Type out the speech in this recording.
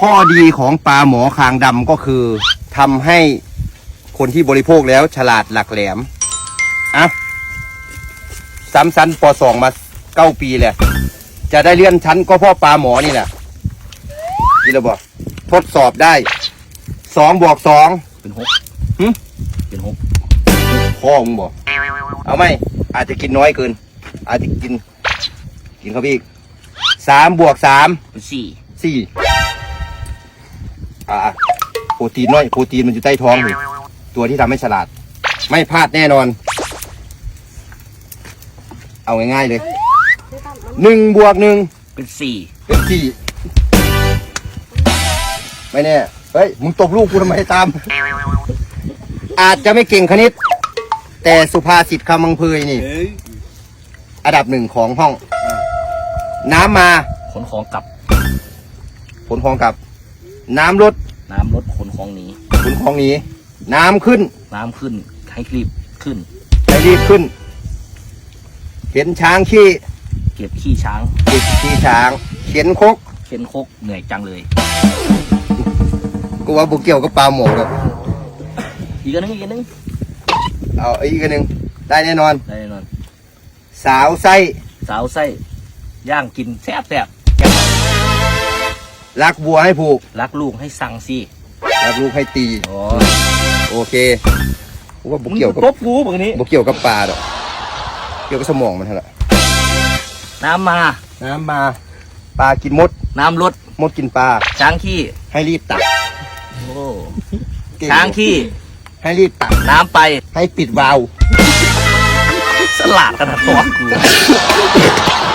ข้อดีของปลาหมอคางดำก็คือทำให้คนที่บริโภคแล้วฉลาดหลักแหลมอะซ้ำซันปสองมาเก้าปีเลยจะได้เลื่อนชั้นก็เพราะปลาหมอนี่แหละนี่เราบอกทดสอบได้สองบวกสองเป็นหกหึเป็นหกพ่อมึงบอก เอาไหมอาจจะกินน้อยเกิน อาจจะกิน กินเข้าไปอีกสามบวกสามเป็นสี่สี่ อ่าโปรตีนน้อยโปรตีนมันอยู่ใต้ท้องอยู่ตัวที่ทำให้ฉลาด ไม่พลาดแน่นอน เอาง่ายๆเลยหนึ่งบวกหนึ่งเป็นสี่เป็นสี่ไม่แน่เฮ้ยมึงตบลูกกูทำไมตาม อาจจะไม่เก่งคณิต แต่สุภาษิตคำมังเพยนี่ อันดับหนึ่งของห้อง น้ำมาขนของกลับขนของกลับ น้ำลดน้ำลดขนของหนีขนของหนีน้ำขึ้น น้ำขึ้นให้รีบขึ้น ให้รีบขึ้น เห็นช้างขี้เก็บขี้ช้างเก็บขี้ช้างเข็นคกเข็นคกเหนื่อยจังเลย กูว่าบุเกี่ยวกับปลาหมอเลยอีกอันหนึงอีกอันหนึงเอาอีกอันหนึ่งได้แน่นอน ได้แน่นอน สาวไส้สาวไส้ย่างกินแซ่บแซ่บ รักวัวให้ผูก รักลูกให้สั่งสิรักลูกให้ตีอ๋อโอเคกูว่าบุเกี่ยวกับตบกูแบบนี้บุเกี่ยวกับปลาดอก เกี่ยวกับสมองมันเท่านั้นแหละน้ำมา น้ำมา ปลากินมด น้ำลด มดกินปลา ช้างขี้ ให้รีบตักโอ้เก่ช้างขี้ ให้รีบตัก น้ำไป ให้ปิดวาล์วสลัดขนาดตัวกู